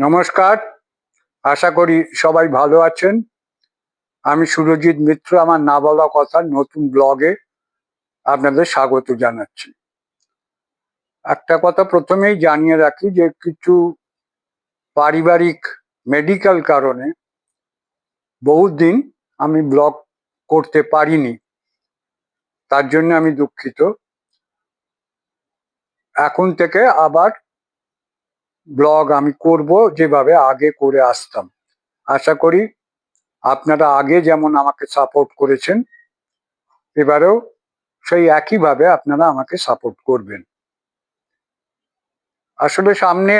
নমস্কার। আশা করি সবাই ভালো আছেন। আমি সুরজিৎ মিত্র, আমার না বলা কথা, নতুন ব্লগে আপনাদের স্বাগত জানাচ্ছি। একটা কথা প্রথমেই জানিয়ে রাখি যে, কিছু পারিবারিক মেডিকেল কারণে বহুদিন আমি ব্লগ করতে পারিনি। তার জন্য আমি দুঃখিত। এখন থেকে আবার ব্লগ আমি করব যেভাবে আগে করে আসতাম। আশা করি আপনারা আগে যেমন আমাকে সাপোর্ট করেছেন, এবারেও সেই একইভাবে আপনারা আমাকে সাপোর্ট করবেন। আসলে সামনে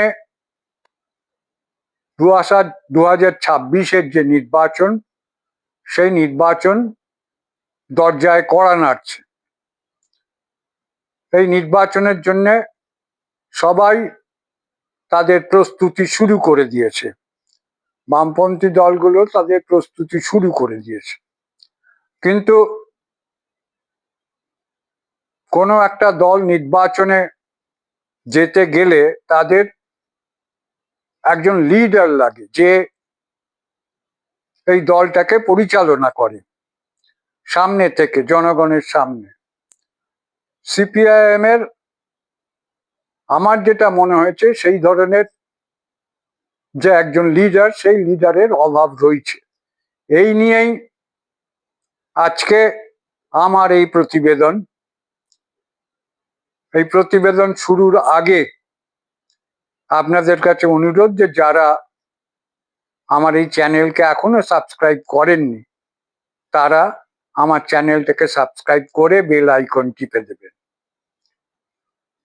দু হাজার দু হাজার ছাব্বিশের যে নির্বাচন, সেই নির্বাচন দরজায় কড়া নাড়ছে। এই নির্বাচনের জন্যে সবাই তাদের প্রস্তুতি শুরু করে দিয়েছে। বামপন্থী দলগুলো তাদের প্রস্তুতি শুরু করে দিয়েছে। কিন্তু কোনো একটা দল নির্বাচনে যেতে গেলে তাদের একজন লিডার লাগে যে এই দলটাকে পরিচালনা করে। সামনে থেকে, জনগণের সামনে। সিপিআইএম এর আমার যেটা মনে হয়েছে, সেই ধরনের যে একজন লিডার সেই লিডারের অভাব রয়েছে। এই নিয়েই আজকে আমার এই প্রতিবেদন। এই প্রতিবেদন শুরুর আগে আপনাদের কাছে অনুরোধ যে যারা আমার এই চ্যানেলকে এখনও সাবস্ক্রাইব করেননি, তারা আমার চ্যানেলটাকে সাবস্ক্রাইব করে বেল আইকন টিপে দেবেন।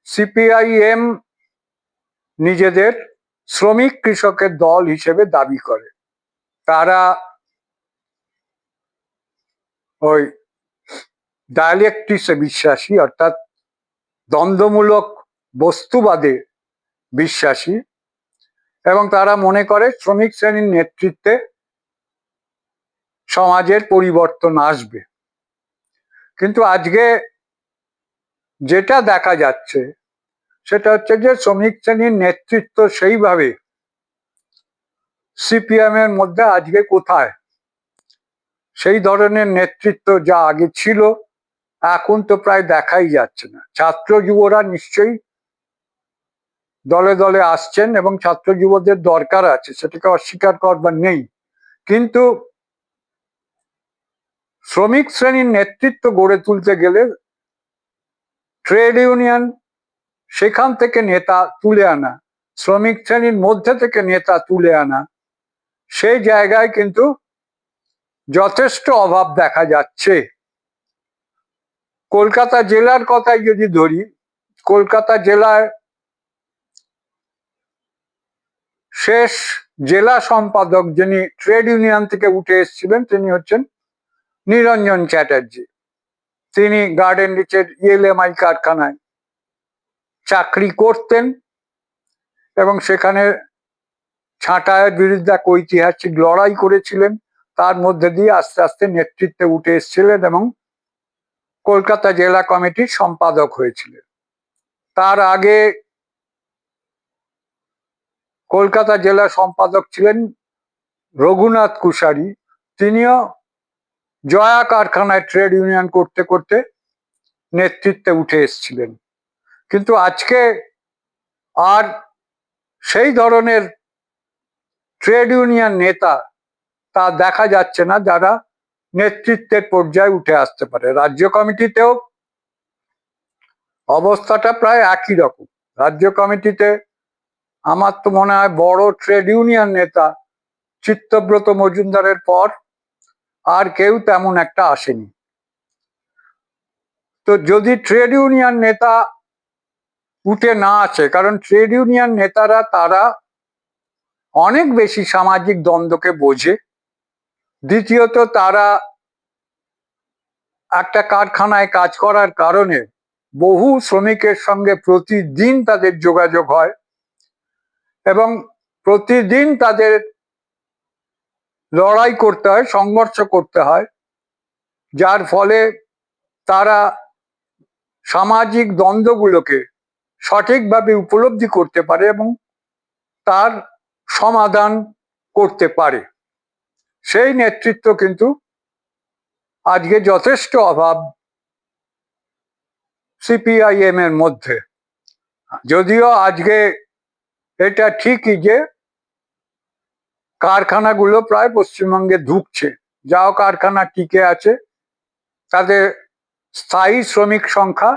সিপিআইএম নিজেদের শ্রমিক কৃষকের দল হিসেবে দাবি করে। তারা ওই ডায়ালেকটিসে বিশ্বাসী, অর্থাৎ দ্বন্দ্বমূলক বস্তুবাদে বিশ্বাসী এবং তারা মনে করে শ্রমিক শ্রেণির নেতৃত্বে সমাজের পরিবর্তন আসবে। কিন্তু আজকে যেটা দেখা যাচ্ছে, সেটা হচ্ছে যে শ্রমিক শ্রেণির নেতৃত্ব সেইভাবে সিপিএম এর মধ্যে আজকে কোথায়? সেই ধরনের নেতৃত্ব যা আগে ছিল, এখন তো প্রায় দেখাই যাচ্ছে না। ছাত্র যুবরা নিশ্চয়ই দলে দলে আসছেন এবং ছাত্র যুবদের দরকার আছে, সেটাকে অস্বীকার করবার নেই। কিন্তু শ্রমিক শ্রেণির নেতৃত্ব গড়ে তুলতে গেলে ট্রেড ইউনিয়ন, সেখান থেকে নেতা তুলে আনা, শ্রমিক শ্রেণির মধ্যে থেকে নেতা তুলে আনা, সেই জায়গায় কিন্তু যথেষ্ট অভাব দেখা যাচ্ছে। কলকাতা জেলার কথাই যদি ধরি, কলকাতা জেলায় শেষ জেলা সম্পাদক যিনি ট্রেড ইউনিয়ন থেকে উঠে এসেছিলেন, তিনি হচ্ছেন নিরঞ্জন চ্যাটার্জি। তিনি গার্ডেন রিচের ইএলএমআই কারখানায় চাকরি করতেন এবং সেখানে ছাঁটায়ের বিরুদ্ধে এক ঐতিহাসিক লড়াই করেছিলেন। তার মধ্যে দিয়ে আস্তে আস্তে নেতৃত্বে উঠে এসেছিলেন এবং কলকাতা জেলা কমিটির সম্পাদক হয়েছিলেন। তার আগে কলকাতা জেলা সম্পাদক ছিলেন রঘুনাথ কুশারি। তিনিও জয়া কারখানায় ট্রেড ইউনিয়ন করতে করতে নেতৃত্বে উঠে এসেছিলেন। কিন্তু আজকে আর সেই ধরনের ট্রেড ইউনিয়ন নেতা তা দেখা যাচ্ছে না, যারা নেতৃত্বের পর্যায়ে উঠে আসতে পারে। রাজ্য কমিটিতেও অবস্থাটা প্রায় একই রকম। রাজ্য কমিটিতে আমার তো মনে হয় বড় ট্রেড ইউনিয়ন নেতা চিত্তব্রত মজুমদারের পর আর কেউ তেমন একটা আসেনি। তো যদি ট্রেড ইউনিয়ন নেতা উঠে না আছে কারণ ট্রেড ইউনিয়ন নেতারা তারা অনেক বেশি সামাজিক দ্বন্দ্বকে বোঝে। দ্বিতীয়ত তারা একটা কারখানায় কাজ করার কারণে বহু শ্রমিকের সঙ্গে প্রতিদিন তাদের যোগাযোগ হয় এবং প্রতিদিন তাদের লড়াই করতে হয়, সংঘর্ষ করতে হয়, যার ফলে তারা সামাজিক দ্বন্দ্বগুলোকে সঠিকভাবে উপলব্ধি করতে পারে এবং তার সমাধান করতে পারে। সেই নেতৃত্ব কিন্তু আজকে যথেষ্ট অভাব সিপিআইএম এর মধ্যে। যদিও আজকে এটা ঠিকই যে কারখানাগুলো প্রায় পশ্চিমবঙ্গে ঢুকছে যাও কারখানা টিকে আছে? তাদের স্থায়ী শ্রমিক সংখ্যা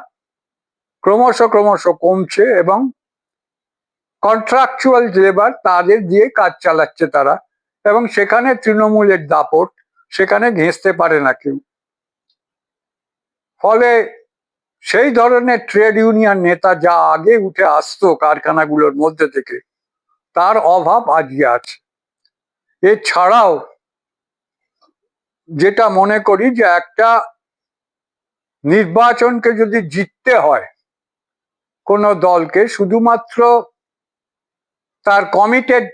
ক্রমশ ক্রমশ কমছে এবং কন্ট্রাকচুয়াল লেবার তাদের দিয়ে কাজ চালাচ্ছে তারা। এবং সেখানে তৃণমূলের দাপট, সেখানে ঘেঁচতে পারে না কেউ। ফলে সেই ধরনের ট্রেড ইউনিয়ন নেতা যা আগে উঠে আসতো কারখানাগুলোর মধ্যে থেকে, তার অভাব আজকে আছে। এছাড়াও যেটা মনে করি যে একটা নির্বাচনকে যদি জিততে হয় কোনো দলকে, শুধুমাত্র তার কমিটেড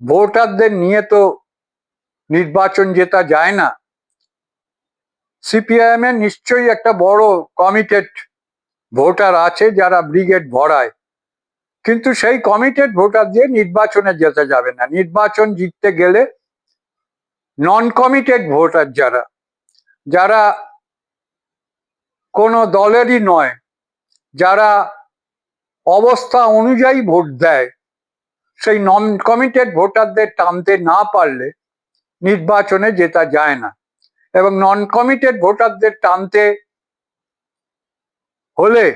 ভোটারদের নিয়ে তো নির্বাচন জেতা যায় না সিপিআইএম এর নিশ্চয়ই একটা বড় কমিটেড ভোটার আছে যারা ব্রিগেড ভরায়। কিন্তু সেই কমিটেড ভোটার দিয়ে নির্বাচনে যেতে যাবে না, নির্বাচন জিততে গেলে নন কমিটেড ভোটার যারা যারা কোনো দলেরই নয়, যারা অবস্থা অনুযায়ী ভোট দেয়, সেই নন কমিটেড ভোটারদের টানতে না পারলে নির্বাচনে জেতা যায় না। এবং নন কমিটেড ভোটারদের টানতে হলে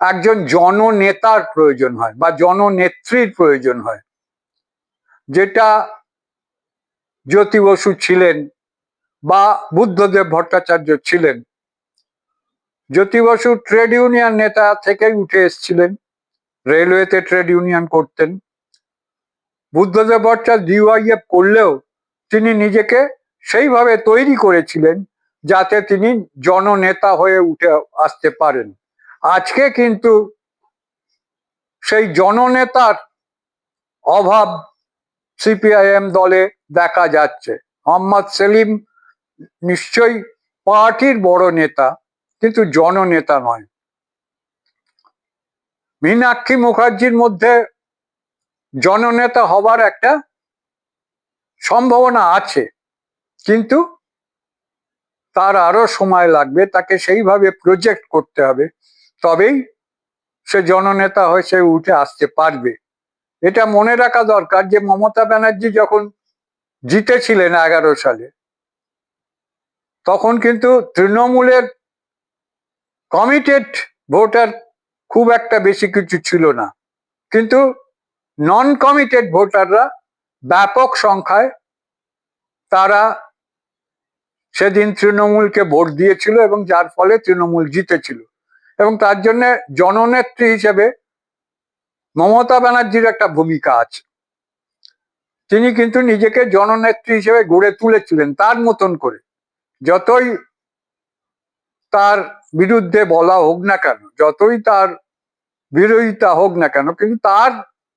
একজন জননেতার প্রয়োজন হয় বা জননেত্রীর প্রয়োজন হয়। যেটা জ্যোতি বসু ছিলেন বা বুদ্ধদেব ভট্টাচার্য ছিলেন। জ্যোতি বসু ট্রেড ইউনিয়ন নেতা থেকেই উঠে এসছিলেন। রেলওয়েতে ট্রেড ইউনিয়ন করতেন। বুদ্ধদেব ভট্টাচার্য ডিওয়াইএফ করলেও তিনি নিজেকে সেইভাবে তৈরি করেছিলেন যাতে তিনি জননেতা হয়ে উঠে আসতে পারেন। আজকে কিন্তু সেই জননেতার অভাব সিপিআইএম দলে দেখা যাচ্ছে। মোহাম্মদ সেলিম নিশ্চয়ই পার্টির বড় নেতা, কিন্তু জননেতা নয়। মীনাক্ষী মুখার্জির মধ্যে জননেতা হবার একটা সম্ভাবনা আছে, কিন্তু তার আরও সময় লাগবে, তাকে সেইভাবে প্রজেক্ট করতে হবে। তবেই সে জননেতা হয়ে সে উঠে আসতে পারবে। এটা মনে রাখা দরকার যে মমতা ব্যানার্জি যখন জিতেছিলেন এগারো সালে, তখন কিন্তু তৃণমূলের কমিটেড ভোটার খুব একটা বেশি কিছু ছিল না। কিন্তু নন কমিটেড ভোটাররা ব্যাপক সংখ্যায় তারা সেদিন তৃণমূলকে ভোট দিয়েছিল এবং যার ফলে তৃণমূল জিতেছিল। এবং তার জন্য জননেত্রী হিসেবে মমতা ব্যানার্জির একটা ভূমিকা আছে। তিনি কিন্তু নিজেকে জননেত্রী হিসেবে গড়ে তুলেছিলেন তার মতন করে। যতই তার বিরুদ্ধে বলা হোক না কেন, যতই তার বিরোধিতা হোক না কেন, কিন্তু তার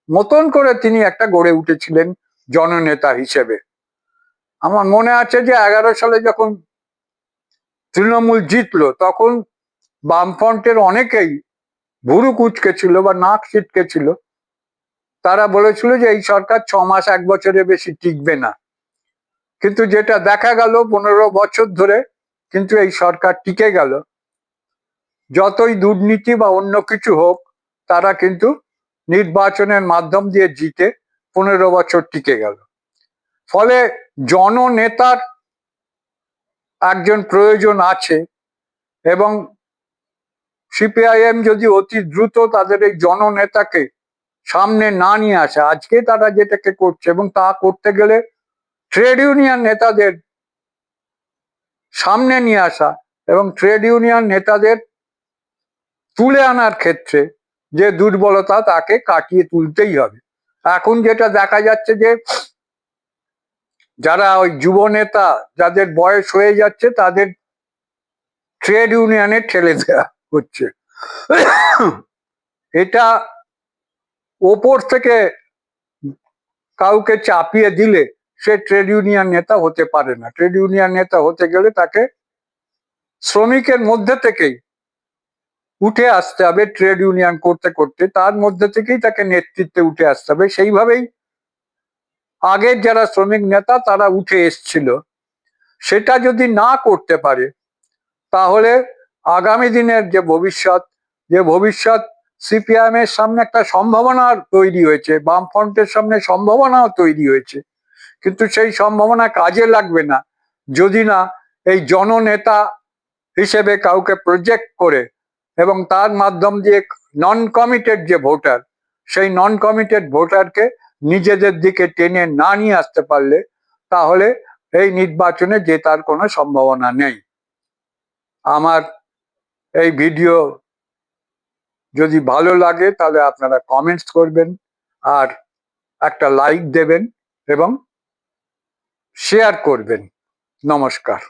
মতন করে তিনি একটা গড়ে উঠেছিলেন জননেতা হিসেবে। আমার মনে আছে যে এগারো সালে যখন তৃণমূল জিতলো, তখন বামফ্রন্টের অনেকেই ভুরু কুচকে ছিল বা নাক ছিটকে ছিল তারা বলেছিল যে এই সরকার ছ মাস, এক বছরের বেশি টিকবে না। কিন্তু যেটা দেখা গেল পনেরো বছর ধরে, কিন্তু এই সরকার টিকে গেল। যতই দুর্নীতি বা অন্য কিছু হোক, তারা কিন্তু নির্বাচনের মাধ্যম দিয়ে জিতে পনেরো বছর টিকে গেল। ফলে জননেতার একজন প্রয়োজন আছে এবং সিপিআইএম যদি অতি দ্রুত তাদের এই জননেতাকে সামনে না নিয়ে আসে, আজকে তারা যেটাকে করছে এবং তা করতে গেলে ট্রেড ইউনিয়ন নেতাদের সামনে নিয়ে আসা এবং ট্রেড ইউনিয়ন নেতাদের তুলে আনার ক্ষেত্রে যে দুর্বলতা তাকে কাটিয়ে তুলতেই হবে। এখন যেটা দেখা যাচ্ছে যে যারা ওই যুব নেতা যাদের বয়স হয়ে যাচ্ছে তাদের ট্রেড ইউনিয়নে ঠেলে দেওয়া হচ্ছে এটা ওপর থেকে কাউকে চাপিয়ে দিলে সে ট্রেড ইউনিয়ন নেতা হতে পারে না। ট্রেড ইউনিয়ন নেতা হতে গেলে তাকে শ্রমিকের মধ্যে থেকেই উঠে আসতে হবে ট্রেড ইউনিয়ন করতে করতে। তার মধ্যে থেকেই তাকে নেতৃত্বে উঠে আসতে হবে। সেইভাবেই আগের যারা শ্রমিক নেতা তারা উঠে এসছিল। সেটা যদি না করতে পারে, তাহলে আগামী দিনের যে ভবিষ্যৎ যে ভবিষ্যৎ সিপিআইএম এর সামনে একটা সম্ভাবনা তৈরি হয়েছে, বামফ্রন্টের সামনে সম্ভাবনাও তৈরি হয়েছে। কিন্তু সেই সম্ভাবনা কাজে লাগবে না। যদি না, এই জননেতা হিসেবে কাউকে প্রজেক্ট করে এবং তার মাধ্যম দিয়ে নন কমিটেড যে ভোটার, সেই নন কমিটেড ভোটারকে নিজেদের দিকে টেনে না নিয়ে আসতে পারলে, তাহলে এই নির্বাচনে জেতার কোনো সম্ভাবনা নেই। আমার এই ভিডিও যদি ভালো লাগে, তাহলে আপনারা কমেন্টস করবেন আর একটা লাইক দেবেন এবং শেয়ার করবেন। নমস্কার।